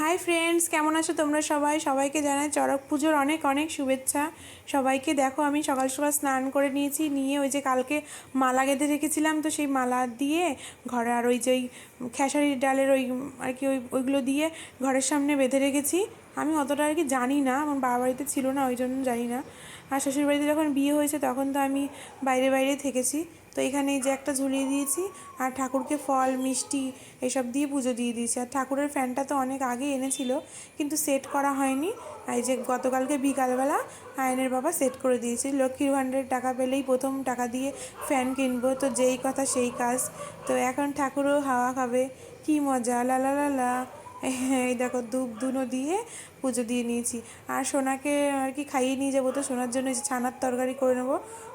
Hi friends কেমন আছো তোমরা সবাই? সবাইকে জানাই চড়ক পুজোর অনেক অনেক শুভেচ্ছা। সবাইকে দেখো, আমি সকাল সকাল স্নান করে নিয়েছি, নিয়ে ওই যে কালকে মালা গেঁথে রেখেছিলাম, তো সেই মালা দিয়ে ঘরে আর ওই যে ওই খেসারির ডালের ওই আর কি ওই, ওইগুলো দিয়ে ঘরের সামনে বেঁধে রেখেছি। আমি অতটা আর কি জানি না, আমার বাবা বাড়িতে ছিল না, ওই জন্য জানি না। আর শ্বশুর বাড়িতে যখন বিয়ে হয়েছে, তখন তো আমি বাইরে বাইরে থেকেছি। তো এখানে যে একটা ঝুলিয়ে দিয়েছি, আর ঠাকুরকে ফল, মিষ্টি এসব দিয়ে পুজো দিয়ে দিয়েছি। আর ঠাকুরের ফ্যানটা তো অনেক আগে এনেছিল, কিন্তু সেট করা হয়নি। এই যে গতকালকে বিকালবেলা আয়নের বাবা সেট করে দিয়েছি। লক্ষ্মীর ভাণ্ডারের টাকা পেলেই প্রথম টাকা দিয়ে ফ্যান কিনবো, তো যেই কথা সেই কাজ। তো এখন ঠাকুরও হাওয়া খাবে, কি মজা, লা লা লা লা। এই দেখো ধূপ ধুনো দিয়ে পুজো দিয়ে নিয়েছি। আর সোনাকে আর কি খাইয়ে নিয়ে যাব তো, সোনার জন্য ছানার তরকারি করে নেব।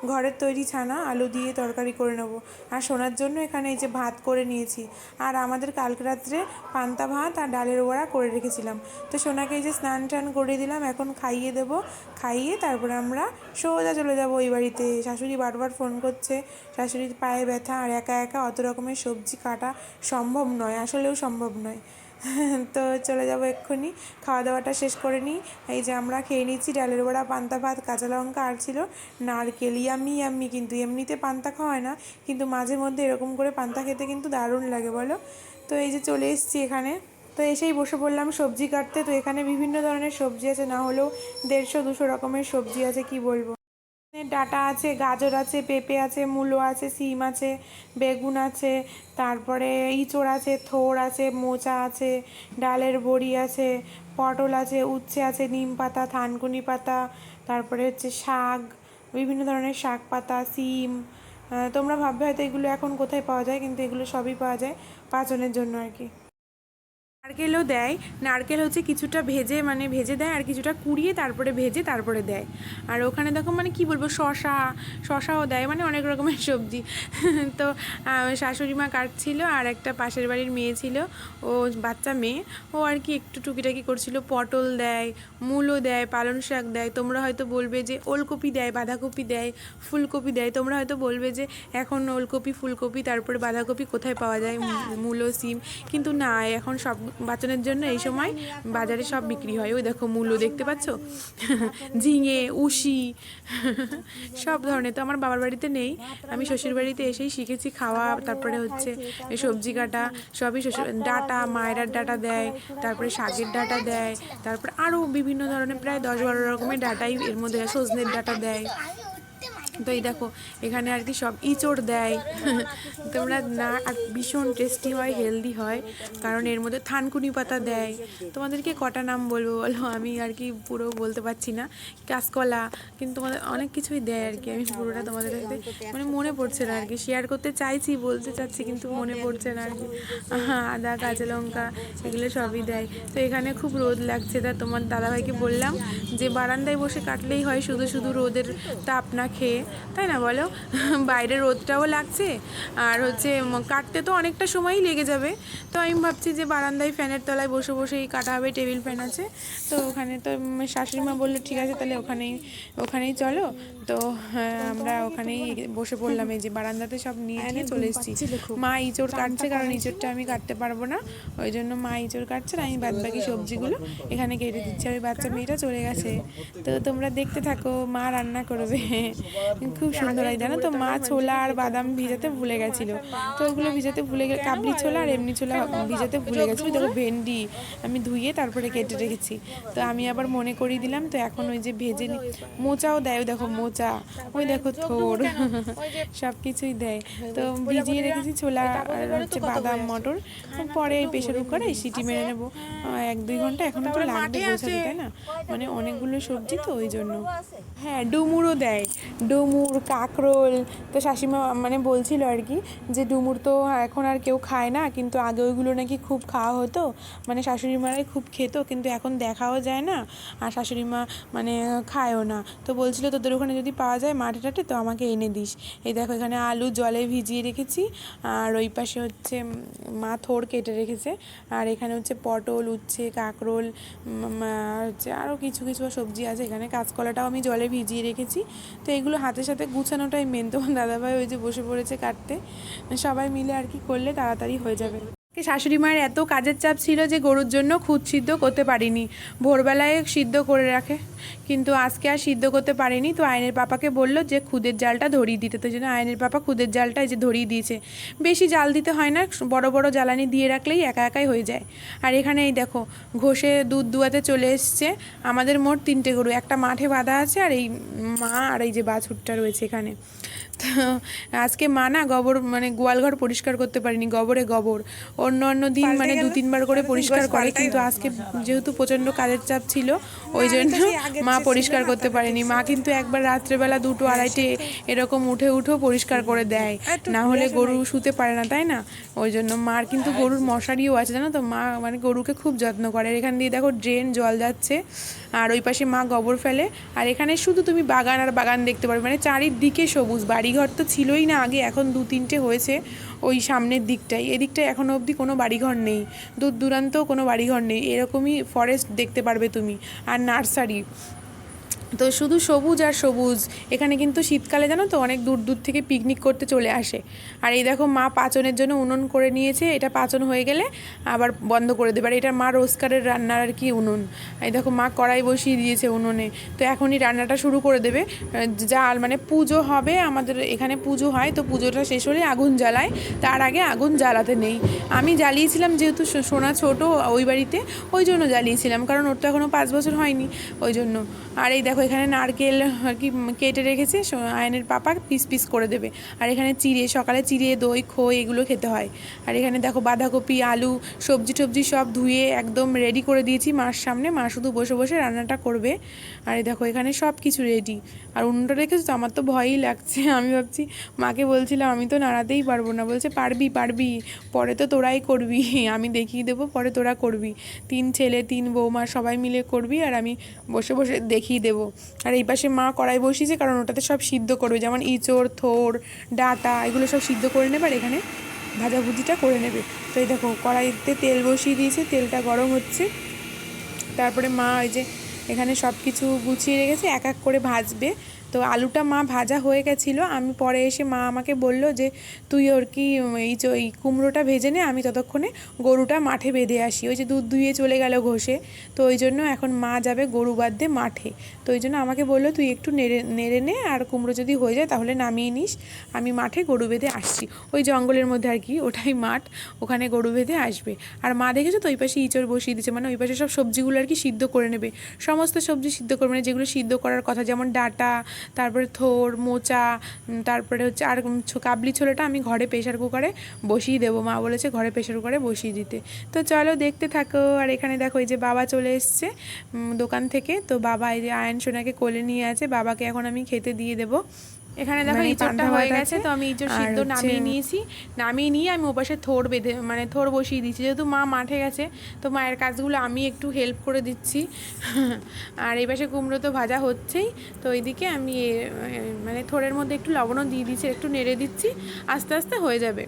ঘরের তৈরি ছানা, আলু দিয়ে তরকারি করে নেব। আর সোনার জন্য এখানে এই যে ভাত করে নিয়েছি। আর আমাদের কালকে রাত্রে পান্তা ভাত আর ডালের বড়া করে রেখেছিলাম। তো সোনাকে এই যে স্নান টান করে দিলাম, এখন খাইয়ে দেবো। খাইয়ে তারপরে আমরা সোজা চলে যাব ওই বাড়িতে। শাশুড়ি বারবার ফোন করছে, শাশুড়ির পায়ে ব্যথা আর একা একা অত রকমের সবজি কাটা সম্ভব নয়, আসলেও সম্ভব নয়। তো চলে যাব এক্ষুনি। খাওয়া দাওয়াটা শেষ করে নিই। এই যে আমরা খেয়ে নিচ্ছি ডালের বড়া, পান্তা ভাত, কাঁচা লঙ্কা আর ছিল নারকেল। ইয়াম্মি ইয়াম্মি কিন্তু, এমনিতে পান্তা খাওয়ায় না, কিন্তু মাঝে মধ্যে এরকম করে পান্তা খেতে কিন্তু দারুণ লাগে, বলো? তো এই যে চলে এসেছি এখানে। তো এসেই বসে পড়লাম সবজি কাটতে। তো এখানে বিভিন্ন ধরনের সবজি আছে, না হলেও দেড়শো, দুশো রকমের সবজি আছে, কি বলব? ডাটা আছে, গাজর আছে, পেঁপে আছে, মূলো আছে সিম আছে, বেগুন আছে, তারপরে ইঁচড় আছে, থোড় আছে, মোচা আছে, ডালের বড়ি আছে, পটল আছে, উচ্ছে আছে, নিম পাতা, থানকুনি পাতা, তারপরে হচ্ছে শাক, বিভিন্ন ধরনের শাক পাতা সিম তোমরা ভাববে হয়তো এগুলো এখন কোথায় পাওয়া যায়, কিন্তু এগুলো সবই পাওয়া যায় পাচনের জন্য আর কি। নারকেলও দেয়। নারকেল হচ্ছে কিছুটা ভেজে মানে ভেজে দেয় আর কিছুটা কুড়িয়ে তারপরে ভেজে তারপরে দেয়। আর ওখানে দেখো মানে কি বলব শশা শশাও দেয় মানে অনেক রকমের সবজি। তো শাশুড়ি মা কাটছিল আর একটা পাশের বাড়ির মেয়ে ছিল, ও বাচ্চা মেয়ে, ও আর কি একটু টুকিটাকি করছিল। পটল দেয় মূলো দেয়, পালং শাক দেয়। তোমরা হয়তো বলবে যে ওলকপি দেয়, বাঁধাকপি দেয়, ফুলকপি দেয়। তোমরা হয়তো বলবে যে এখন ওলকপি, ফুলকপি, তারপরে বাঁধাকপি কোথায় পাওয়া যায়? মূলো সিম। কিন্তু না, এখন সব বাচ্চাদের জন্য এই সময় বাজারে সব বিক্রি হয়। ওই দেখো মূলো দেখতে পাচ্ছ? ঝিঙে, উশি, সব ধরনের। তো আমার বাবার বাড়িতে নেই। আমি শ্বশুর বাড়িতে এসেই শিখেছি খাওয়া, তারপরে হচ্ছে সবজি কাটা, সবই শ্বশুর ডাটা, মায়েরার ডাটা দেয়, তারপরে শাকের ডাটা দেয়, তারপরে আরও বিভিন্ন ধরনের, প্রায় দশ বারো রকমের ডাটাই এর মধ্যে সজনের ডাটা দেয়। তো এই দেখো, এখানে আর কি সব ইঁচড় দেয়। তোমরা না, আর ভীষণ টেস্টি হয় হেলদি হয়, কারণ এর মধ্যে থানকুনি পাতা দেয়। তোমাদেরকে কটা নাম বলব বলো? আমি আর কি পুরো বলতে পারছি না। কাঁচকলা, কিন্তু তোমাদের অনেক কিছুই দেয় আর কি। আমি পুরোটা তোমাদের সাথে মানে মনে পড়ছে না আর কি। শেয়ার করতে চাইছি, বলতে চাচ্ছি, কিন্তু মনে পড়ছে না আর কি। আদা, কাঁচা লঙ্কা, এগুলো সবই দেয়। তো এখানে খুব রোদ লাগছে। তা তোমার দাদাভাইকে বললাম যে, বারান্দায় বসে কাটলেই হয়, শুধু শুধু রোদের তাপ না খেয়ে। তাই না বলো? বাইরে রোদটাও লাগছে। আর হচ্ছে কাটতে তো অনেকটা সময়ই লেগে যাবে। তো আমি ভাবছি যে বারান্দায় ফ্যানের তলায় বসে বসেই কাটা হবে টেবিল ফ্যান আছে। তো ওখানে তো উম, শাশুড়ি মা বলল ঠিক আছে তাহলে ওখানেই ওখানেই চলো। তো হ্যাঁ, আমরা ওখানেই বসে পড়লাম। এই যে বারান্দাতে সব নিয়ে নিয়ে চলে এসেছি। মা ইঁচড় কাটছে কারণ ইঁচড়টা আমি কাটতে পারব না। ওই জন্য মা ইঁচড় কাটছে আর আমি বাদ বাকি সবজিগুলো এখানে কেটে দিচ্ছি। আর ওই বাচ্চা মেয়েটা চলে গেছে। তো তোমরা দেখতে থাকো মা রান্না করবে। খুব সুন্দর হয় জানো তো মা ছোলা আর বাদাম ভিজাতে ভুলে গেছিল। তো ওগুলো ভিজাতে ভুলে গে কাবলি ছোলা আর এমনি ছোলা ভিজাতে ভুলে গেছিল। দেখো, ভেন্ডি আমি ধুয়ে তারপরে কেটে রেখেছি। তো আমি আবার মনে করিয়ে দিলাম, তো এখন ওই যে ভেজে মোচাও দেয় দেখো মোচা, ওই দেখো থোর সব কিছুই দেয়। তো ভিজিয়ে রেখেছি ছোলা আর হচ্ছে বাদাম, মটর। পরে প্রেশার কুকারে সিটি মেরে নেব। এক দুই ঘণ্টা এখন তো লাগবে তাই না? মানে অনেকগুলো সবজি তো, ওই জন্য। হ্যাঁ ডুমুরও দেয়। ডুমুর, কাঁকরোল। তো শাশুমা মানে বলছিল আর কি যে ডুমুর তো এখন আর কেউ খায় না, কিন্তু আগে ওইগুলো নাকি খুব খাওয়া হতো। মানে শাশুড়ি মারাই খুব খেত, কিন্তু এখন দেখাও যায় না আর শাশুড়ি মা মানে খায়ও না। তো বলছিল, তোদের ওখানে যদি পাওয়া যায় মাঠে টাটে তো আমাকে এনে দিস। এই দেখো, এখানে আলু জলে ভিজিয়ে রেখেছি, আর ওই পাশে হচ্ছে মা থোড় কেটে রেখেছে, আর এখানে হচ্ছে পটল, উচ্ছে, কাঁকরোল হচ্ছে আরও কিছু কিছু সবজি আছে। এখানে কাঁচকলাটাও আমি জলে ভিজিয়ে রেখেছি। তো এগুলো হাতের সাথে সাথে গুছানোটাই মেন তোমার দাদাভাই ওই যে বসে পড়েছে কাটতে। সবাই মিলে আর কি করলে তাড়াতাড়ি হয়ে যাবে। শাশুড়ি মায়ের এত কাজের চাপ ছিল যে গরুর জন্য খুদ সিদ্ধ করতে পারিনি। ভোরবেলায় সিদ্ধ করে রাখে। কিন্তু আজকে আর সিদ্ধ করতে পারিনি। তো আয়নের পাপাকে বলল যে খুদের জালটা ধরিয়ে দিতে। তো জন্য আয়নের পাপা খুদের জালটা যে ধরিয়ে দিয়েছে। বেশি জাল দিতে হয় না, বড় বড় জ্বালানি দিয়ে রাখলেই একা একাই হয়ে যায়। আর এখানে এই দেখো, ঘষে দুধ দুয়াতে চলে এসছে। আমাদের মোট তিনটে গরু, একটা মাঠে বাঁধা আছে আর এই মা আর এই যে বাছুরটা রয়েছে এখানে। তো আজকে মা না গোবর মানে গোয়ালঘর পরিষ্কার করতে পারিনি, গোবরে গোবর। অন্য অন্য দিন মানে দু তিনবার করে পরিষ্কার করে কিন্তু আজকে যেহেতু প্রচণ্ড কাজের চাপ ছিল ওই জন্য মা পরিষ্কার করতে পারেনি। মা কিন্তু একবার রাত্রেবেলা দুটো আড়াইটে এরকম উঠে উঠেও পরিষ্কার করে দেয়। না হলে গরু শুতে পারে না তাই না? ওই জন্য মার কিন্তু গরুর মশারিও আছে জানো তো? মা মানে গরুকে খুব যত্ন করে। এখান দিয়ে দেখো ড্রেন জল যাচ্ছে আর ওই পাশে মা গোবর ফেলে। আর এখানে শুধু তুমি বাগান আর বাগান দেখতে পারবে মানে চারিদিকে সবুজ। বাড়িঘর তো ছিলই না আগে এখন দু তিনটে হয়েছে। ওই সামনের দিকটাই। এদিকটায় এখনও অবধি কোনো বাড়িঘর নেই। দূর দূরান্তেও কোনো বাড়িঘর নেই। এরকমই ফরেস্ট দেখতে পারবে তুমি। আর নার্সারি। তো শুধু সবুজ আর সবুজ। এখানে কিন্তু শীতকালে জানো তো অনেক দূর দূর থেকে পিকনিক করতে চলে আসে। আর এই দেখো মা পাচনের জন্য উনুন করে নিয়েছে, এটা পাচন হয়ে গেলে আবার বন্ধ করে দেবে। আর এটা মা রোজকারের রান্নার আর কি উনুন। এই দেখো মা কড়াই বসিয়ে দিয়েছে উনুনে। তো এখনই রান্নাটা শুরু করে দেবে। জাল মানে পুজো হবে, আমাদের এখানে পুজো হয়, তো পুজোটা শেষ হলে আগুন জ্বালায়। তার আগে আগুন জ্বালাতে নেই। আমি জ্বালিয়েছিলাম যেহেতু সোনা ছোট ওই বাড়িতে, ওই জন্য জ্বালিয়েছিলাম। কারণ ওর তো এখনও পাঁচ বছর হয়নি। ওই জন্য। আর এই দেখো, এখানে নারকেল আর কি কেটে রেখেছে আয়নের পাপা পিস পিস করে দেবে। আর এখানে চিড়ে, সকালে চিড়ে, দই, খই এগুলো খেতে হয়। আর এখানে দেখো, বাঁধাকপি, আলু, সবজি টবজি সব ধুয়ে একদম রেডি করে দিয়েছি মার সামনে। মা শুধু বসে বসে রান্নাটা করবে। আর এই দেখো, এখানে সব কিছু রেডি আর উনুনটা রেখেছো তো? আমার তো ভয়ই লাগছে। আমি ভাবছি, মাকে বলছিলাম, আমি তো নাড়াতেই পারব না। বলছে, পারবি পারবি। পরে তো তোরাই করবি। আমি দেখিয়ে দেবো, পরে তোরা করবি। তিন ছেলে, তিন বৌমা, সবাই মিলে করবি। আর আমি বসে বসে দেখিয়ে দেবো। আর এই পাশে মা কড়াই বসিয়েছে, কারণ ওটাতে সব সিদ্ধ করবে। যেমন ইঁচড় থোর ডাটা, এগুলো সব সিদ্ধ করে নেবে আর এখানে ভাজাভুজিটা করে নেবে। তো এই দেখো, কড়াইতে তেল বসিয়ে দিয়েছে, তেলটা গরম হচ্ছে। তারপরে মা ওই যে এখানে সব কিছু গুছিয়ে রেখেছে, এক এক করে ভাজবে। তো আলুটা মা ভাজা হয়ে গেছিল। আমি পরে এসে মা আমাকে বলল যে, তুই ওর কি, এই এই কুমড়োটা ভেজে নে, আমি ততক্ষণে গরুটা মাঠে বেঁধে আসি। ওই যে দুধ দুইয়ে চলে গেল ঘষে। তো ওই জন্য এখন মা যাবে গরু বাঁধতে মাঠে। তো ওই জন্য আমাকে বলল, তুই একটু নেড়ে নেড়ে নে, আর কুমড়ো যদি হয়ে যায় তাহলে নামিয়ে নিস। আমি মাঠে গরু বেঁধে আসছি। ওই জঙ্গলের মধ্যে আর কি, ওটাই মাঠ। ওখানে গরু বেঁধে আসবে। আর মা দেখেছ তো, ওই পাশে ইঁচড় বসিয়ে দিচ্ছে। মানে ওই পাশে সব সবজিগুলো আর কি সিদ্ধ করে নেবে। সমস্ত সবজি সিদ্ধ করবে মানে যেগুলো সিদ্ধ করার কথা, যেমন ডাটা তারপরে থোর, মোচা তারপরে হচ্ছে আর কাবলি ছোলাটা আমি ঘরে প্রেশার কুকারে বসিয়ে দেবো। মা বলেছে ঘরে প্রেশার কুকারে বসিয়ে দিতে। তো চলো দেখতে থাকো। আর এখানে দেখো এই যে বাবা চলে এসছে দোকান থেকে। তো বাবা এই যে আয়ন সোনাকে কোলে নিয়ে আছে। বাবাকে এখন আমি খেতে দিয়ে দেবো। এখানে দেখো মানে ইঁচড়টা হয়ে গেছে তো আমি ইঁচড় সিদ্ধ নামিয়ে নিয়েছি। নামিয়ে নিয়ে আমি ওপাশে থোর বেঁধে মানে থোর বসিয়ে দিচ্ছি যেহেতু মা মাঠে গেছে তো মায়ের কাজগুলো আমি একটু হেল্প করে দিচ্ছি। আর এই পাশে কুমড়ো তো ভাজা হচ্ছেই তো এইদিকে আমি মানে থোরের মধ্যে একটু লবণও দিয়ে দিচ্ছি একটু নেড়ে দিচ্ছি আস্তে আস্তে হয়ে যাবে।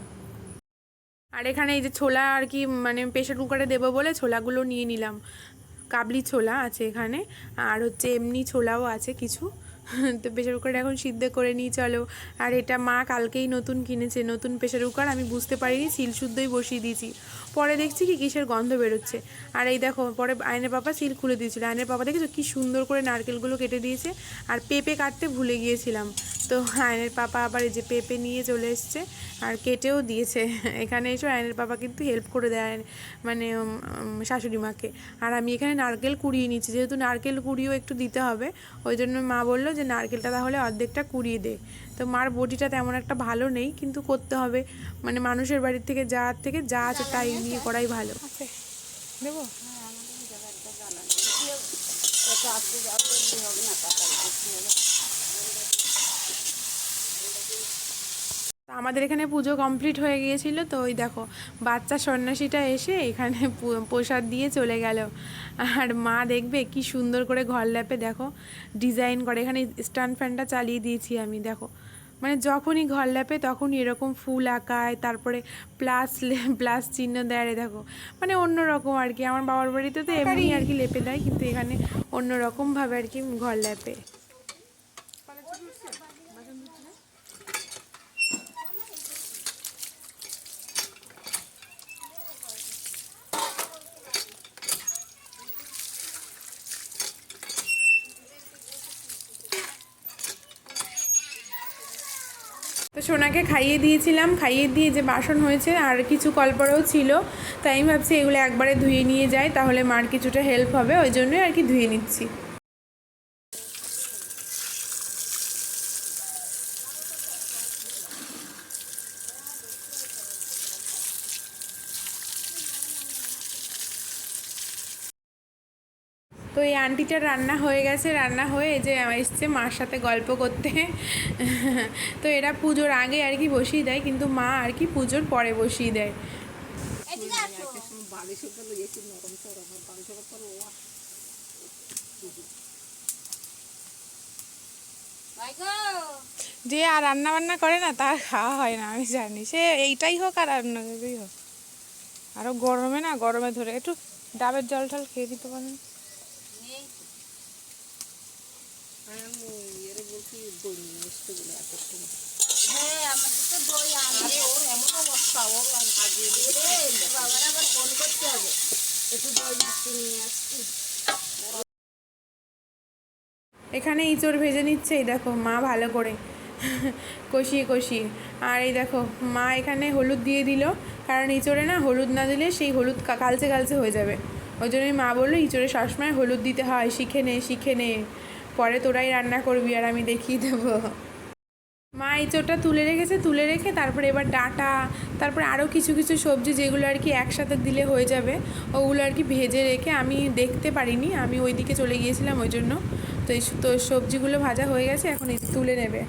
আর এখানে এই যে ছোলা আর কি মানে প্রেশার কুকারে দেবো বলে ছোলাগুলো নিয়ে নিলাম। কাবলি ছোলা আছে এখানে আর হচ্ছে এমনি ছোলাও আছে কিছু। তো প্রেশার কুকারে এখন সিদ্ধ করে নিই, চলো। আর এটা মা কালকেই নতুন কিনেছে, নতুন প্রেশার কুকার, আমি বুঝতে পারিনি, সিল শুদ্ধই বসিয়ে দিয়েছি। পরে দেখছি কি কিসের গন্ধ বেরোচ্ছে। আর এই দেখো, পরে আয়নের পাপা সিল খুলে দিয়েছিল। আয়নের পাপা দেখেছ কি সুন্দর করে নারকেলগুলো কেটে দিয়েছে? আর পেঁপে কাটতে ভুলে গিয়েছিলাম। তো আয়নের পাপা আবার এই যে পেঁপে নিয়ে চলে এসছে, আর কেটেও দিয়েছে। এখানে এসে আয়নের পাপা কিন্তু হেল্প করে দেয় মানে শাশুড়ি মাকে। আর আমি এখানে নারকেল কুড়িয়ে নিচ্ছি। যেহেতু নারকেল কুড়িয়েও একটু দিতে হবে, ওই জন্য মা বলল যে নারকেলটা তাহলে অর্ধেকটা কুড়িয়ে দে। তো মার বটিটা তেমন একটা ভালো নেই কিন্তু করতে হবে। মানে মানুষের বাড়ির থেকে যা থেকে যা আছে তাই নিয়ে করাই ভালো। দেবো? তো আমাদের এখানে পুজো কমপ্লিট হয়ে গিয়েছিল তো ওই দেখো বাচ্চা সন্ন্যাসীটা এসে এখানে প্রসাদ দিয়ে চলে গেল। আর মা দেখবে কি সুন্দর করে ঘর ল্যাপে দেখো ডিজাইন করে এখানে স্ট্যান্ড ফ্যানটা চালিয়ে দিয়েছি আমি দেখো। মানে যখনই ঘর ল্যাপে তখনই এরকম ফুল আঁকায় তারপরে প্লাস প্লাস চিহ্ন দেয় দেখো। মানে অন্য রকম আর কি আমার বাবার বাড়িতে তো এমনি আর। কি লেপে দেয় কিন্তু এখানে অন্য রকমভাবে আর কি ঘর ল্যাপে। তো সোনাকে খাইয়ে দিয়েছিলাম, খাইয়ে দিয়ে যে বাসন হয়েছে আর কিছু কলপরেও ছিল, তাই আমি ভাবছি এগুলো একবারে ধুয়ে নিয়ে যাই, তাহলে মার কিছুটা হেল্প হবে, ওই জন্যই আর কি ধুয়ে নিচ্ছি। আন্টিটার রান্না হয়ে গেছে, রান্না হয়ে যে এসছে মার সাথে গল্প করতে। তো এরা পুজোর আগে আর কি বসিয়ে দেয়, কিন্তু মা আর কি পুজোর পরে বসিয়ে দেয়। যে আর রান্না বান্না করে না, তার খাওয়া হয় না, আমি জানি। সে এইটাই হোক আর কিছুই হোক। আরও গরমে না, গরমে ধরে একটু ডাবের জল টল খেয়ে দিতে পারেন এই হ্যাঁ আমাদের তো দই আনবে ওর এমন অবস্থা ওর বাবার আবার ফোন করতে হবে। একটু দই নিয়ে আসছি। এখানে ইঁচড় ভেজে নিচ্ছে এই দেখো মা ভালো করে কষিয়ে কষিয়ে। আর এই দেখো মা এখানে হলুদ দিয়ে দিল কারণ ইঁচড়ে না হলুদ না দিলে সেই হলুদ কালচে কালচে হয়ে যাবে। ওই জন্যই মা বলল ইঁচড়ে সবসময় হলুদ দিতে হয় শিখে নে শিখে নে। পরে তোরাই রান্না করবি আর আমি দেখিয়ে দেবো। মা এঁচোড়টা তুলে রেখেছে, তুলে রেখে তারপরে এবার ডাঁটা, তারপরে আরও কিছু কিছু সবজি যেগুলো আর কি একসাথে দিলে হয়ে যাবে, ওগুলো আর কি ভেজে রেখে আমি দেখতে পারিনি, আমি ওই দিকে চলে গিয়েছিলাম ওই জন্য। তো এই তো সবজিগুলো ভাজা হয়ে গেছে, এখন এই তুলে নেবে।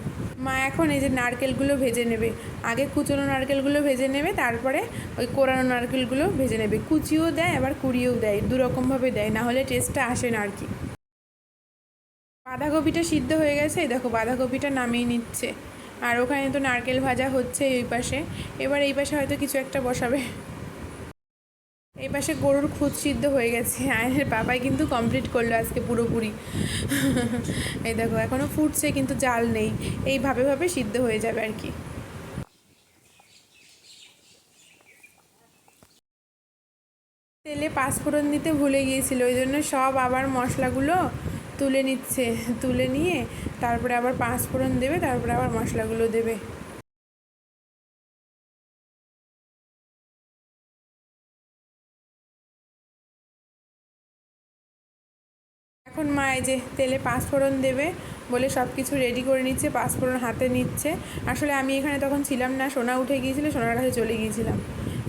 মা, এখন এই যে নারকেলগুলো ভেজে নেবে। আগে কুচনো নারকেলগুলো ভেজে নেবে, তারপরে ওই কোরানো নারকেলগুলো ভেজে নেবে। কুচিও দেয়, আবার কুড়িয়েও দেয়, দুরকমভাবে দেয়, না হলে টেস্টটা আসে না আর কি। বাঁধাকপিটা সিদ্ধ হয়ে গেছে। দেখো, বাঁধাকপিটা নামিয়ে নিচ্ছে। আর ওখানে তো নারকেল ভাজা হচ্ছে এই পাশে। এবার এই পাশে হয়তো কিছু একটা বসাবে। এই পাশে গরুর খুদ সিদ্ধ হয়ে গেছে। আয়নের পাপাই কিন্তু কমপ্লিট করল আজকে পুরোপুরি। এই দেখো এখনও ফুটছে কিন্তু জাল নেই। এইভাবে ভাবে সিদ্ধ হয়ে যাবে আর কি। তেলে পাঁচফোড়ন দিতে ভুলে গিয়েছিল, ওই জন্য সব আবার মশলাগুলো তুলে নিচ্ছে, তুলে নিয়ে তারপরে আবার পাঁচফোড়ন দেবে, তারপরে আবার মশলাগুলো দেবে। এখন মা এই যে তেলে পাঁচফোড়ন দেবে বলে সব কিছু রেডি করে নিচ্ছে পাঁচফোড়ন হাতে নিচ্ছে। আসলে আমি এখানে তখন ছিলাম না, সোনা উঠে গিয়েছিল, সোনার কাছে চলে গিয়েছিলাম।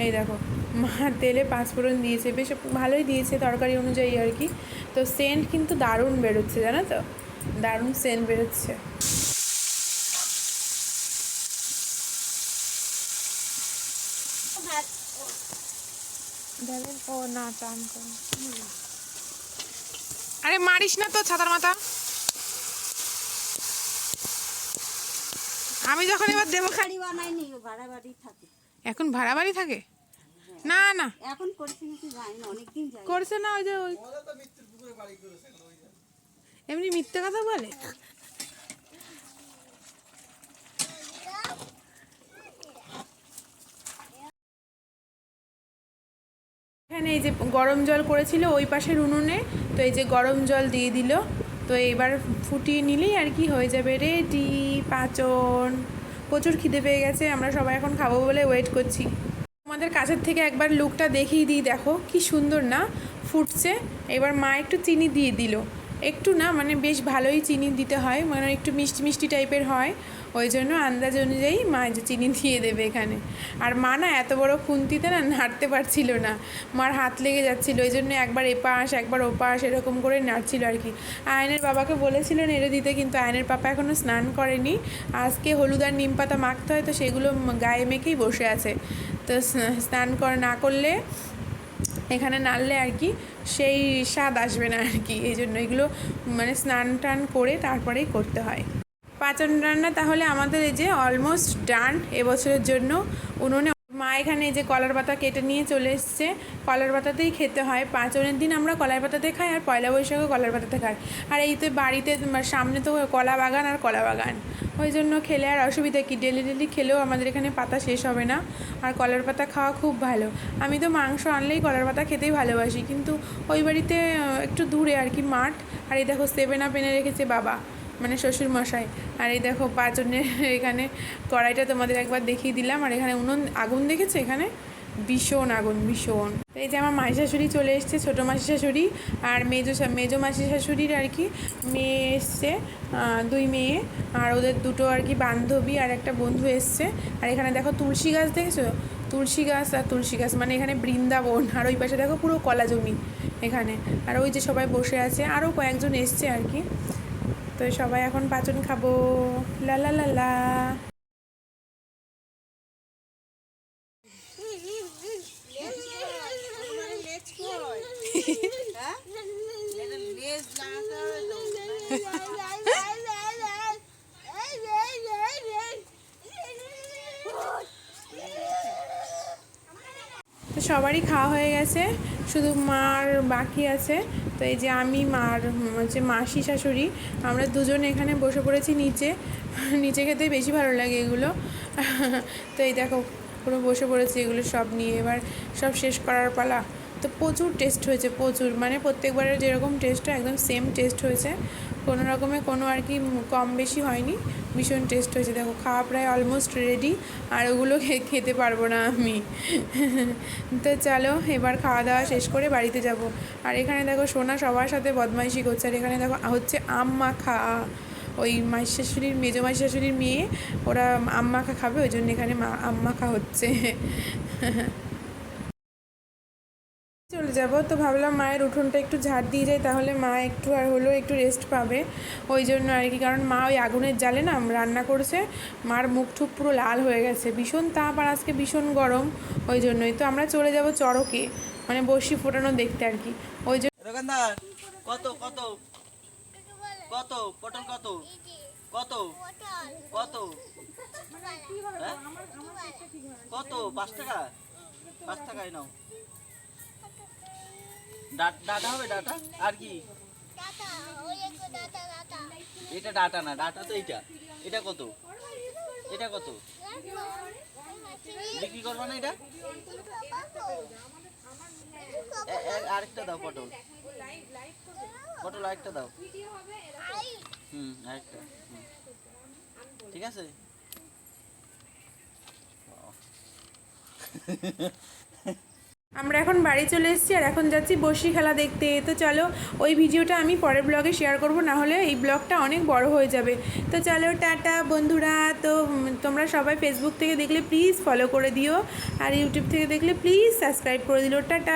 এই দেখো, মা তেলে পাঁচফোড়ন দিয়েছে, বেশ ভালোই দিয়েছে তরকারি অনুযায়ী আর কি। তো সেন্ট কিন্তু দারুণ বেরোচ্ছে জানো তো? দারুণ সেন্ট বেরোচ্ছে। ও না টান আরে মারিস না তো ছাতার মাথা। আমি যখন এবার দেবো খাই বানাইনি ভাড়া বাড়ি থাকে। এখন ভাড়া বাড়ি থাকে? না না। এখন করছি না অনেকদিন যাই করছে না ওই যে ওই এমনি মিথ্যে কথা বলে? এখানে এই যে গরম জল করেছিল ওই পাশের উনুনে তো এই যে গরম জল দিয়ে দিল। তো এবার ফুটিয়ে নিলেই আর কি হয়ে যাবে। রেডি পাচন। প্রচুর খিদে পেয়ে গেছে, আমরা সবাই এখন খাব বলে ওয়েট করছি। তোমাদের কাছের থেকে একবার লুকটা দেখিয়ে দিই, দেখো কি সুন্দর না, ফুটছে। এবার মা একটু চিনি দিয়ে দিল। একটু না মানে বেশ ভালোই চিনি দিতে হয় মানে একটু মিষ্টি মিষ্টি টাইপের হয়। ওই জন্য আন্দাজ অনুযায়ী মা যে চিনি দিয়ে দেবে এখানে। আর মা না এত বড় খুন্তিতে না নাড়তে পারছিল না। মার হাত লেগে যাচ্ছিল, ওই জন্য একবার এপাশ, একবার ওপাশ এরকম করে নাড়ছিল আর কি। আয়নের বাবাকে বলেছিল নেড়ে দিতে, কিন্তু আয়নের পাপা এখনও স্নান করেনি। আজকে হলুদ আর নিম পাতা মাখতে হয়, তো সেগুলো গায়ে মেখেই বসে আছে। তো স্নান কর, না করলে এখানে নাড়লে আর কি সেই স্বাদ আসবে না আর কি। এই জন্য এগুলো মানে স্নান টান করে তারপরেই করতে হয়। পাচন রান্না তাহলে আমাদের এই যে অলমোস্ট ডান এবছরের জন্য উনুনে মা এখানে যে কলার পাতা কেটে নিয়ে চলে এসছে। কলার পাতাতেই খেতে হয়। পাঁচনের দিন আমরা কলার পাতাতে খাই আর পয়লা বৈশাখে কলার পাতাতে খাই। আর এই তো বাড়িতে সামনে তো কলা বাগান আর কলা বাগান। ওই জন্য খেলে আর অসুবিধা কি? ডেলি ডেলি খেলেও আমাদের এখানে পাতা শেষ হবে না। আর কলার পাতা খাওয়া খুব ভালো। আমি তো মাংস আনলেই কলার পাতা খেতেই ভালোবাসি। কিন্তু ওই বাড়িতে একটু দূরে আর কি মাঠ। আর এই দেখো সেভেন আপ এনে রেখেছে বাবা। মানে শ্বশুর মশাই। আর এই দেখো পাঁচজনের এখানে কড়াইটা তোমাদের একবার দেখিয়ে দিলাম। আর এখানে উনুন, আগুন দেখেছে এখানে? ভীষণ আগুন, ভীষণ। এই যে আমার মাসি শাশুড়ি চলে এসছে, ছোটো মাসি শাশুড়ি আর মেজো মেজো মাসি শাশুড়ির আর কি মেয়ে এসছে দুই মেয়ে। আর ওদের দুটো আর কি বান্ধবী আর একটা বন্ধু এসছে। আর এখানে দেখো তুলসী গাছ দেখেছ? তুলসী গাছ আর তুলসী গাছ মানে এখানে বৃন্দাবন। আর ওই পাশে দেখো পুরো কলা জমি এখানে। আর ওই যে সবাই বসে আছে আরও কয়েকজন এসছে আর কি। তো সবাই এখন পাচন খাব। লা লা লা লা। তো সবারই খাওয়া হয়ে গেছে, শুধু মার বাকি আছে। তো এই যে আমি, মার, হচ্ছে মাসি, শাশুড়ি, আমরা দুজন এখানে বসে পড়েছি নিচে। নিচে খেতে বেশি ভালো লাগে এগুলো। তো এই দেখো, পুরো বসে পড়েছি এগুলো সব নিয়ে। এবার সব শেষ করার পালা। তো প্রচুর টেস্ট হয়েছে, প্রচুর। মানে প্রত্যেকবারের যেরকম টেস্ট হয়, একদম সেম টেস্ট হয়েছে। কোনো রকমে কোনো আর কি কম বেশি হয়নি। ভীষণ টেস্ট হয়েছে। দেখো, খাওয়া প্রায় অলমোস্ট রেডি আর ওগুলো খেতে পারব না আমি। তো চলো, এবার খাওয়া দাওয়া শেষ করে বাড়িতে যাব। আর এখানে দেখো, সোনা সবার সাথে বদমাইশি করছে। আর এখানে দেখো, হচ্ছে আম মাখা ওই মাসি শাশুড়ির মেজো মাসি শাশুড়ির মেয়ে, ওরা আম মাখা খাবে, ওই জন্য এখানে মা আম মাখা হচ্ছে। যাব, তো ভাবলাম মায়ের উঠোনটা একটু ঝাড় দিয়ে যাই, তাহলে মা একটু আর হলেও একটু রেস্ট পাবে। ওই জন্য আর কি, কারণ মা ওই আগুনের জালে না রান্না করছে, মার মুখ ঠুক পুরো লাল হয়ে গেছে। ভীষণ তাপ আর আজকে ভীষণ গরম, ওই জন্যই। তো আমরা চলে যাব চড়কে মানে বসি ফোটানো দেখতে আর কি। ওই জন্য কত কত? কত? পটল কত? কত? কত? হ্যাঁ? কত? পাঁচ টাকা? পাঁচ টাকায় নাও। ডাটা হবে ডাটা? আর কি? এটা ডাটা না, ডাটা তো এইটা। এটা কত? এটা কত? বিক্রি করবা না এটা? আরেকটা দাও, পটল। পটল আরেকটা দাও। হুম, আরেকটা ঠিক আছে? আমরা এখন বাড়ি চলে এসেছি আর এখন যাচ্ছি বসি খেলা দেখতে। তো চলো, ওই ভিডিওটা আমি পরের ব্লগে শেয়ার করব, না হলে এই ব্লগটা অনেক বড় হয়ে যাবে। তো চলো, টাটা বন্ধুরা। তো তোমরা সবাই ফেসবুক থেকে দেখলে প্লিজ ফলো করে দিও। আর ইউটিউব থেকে দেখলে প্লিজ সাবস্ক্রাইব করে দিও টাটা।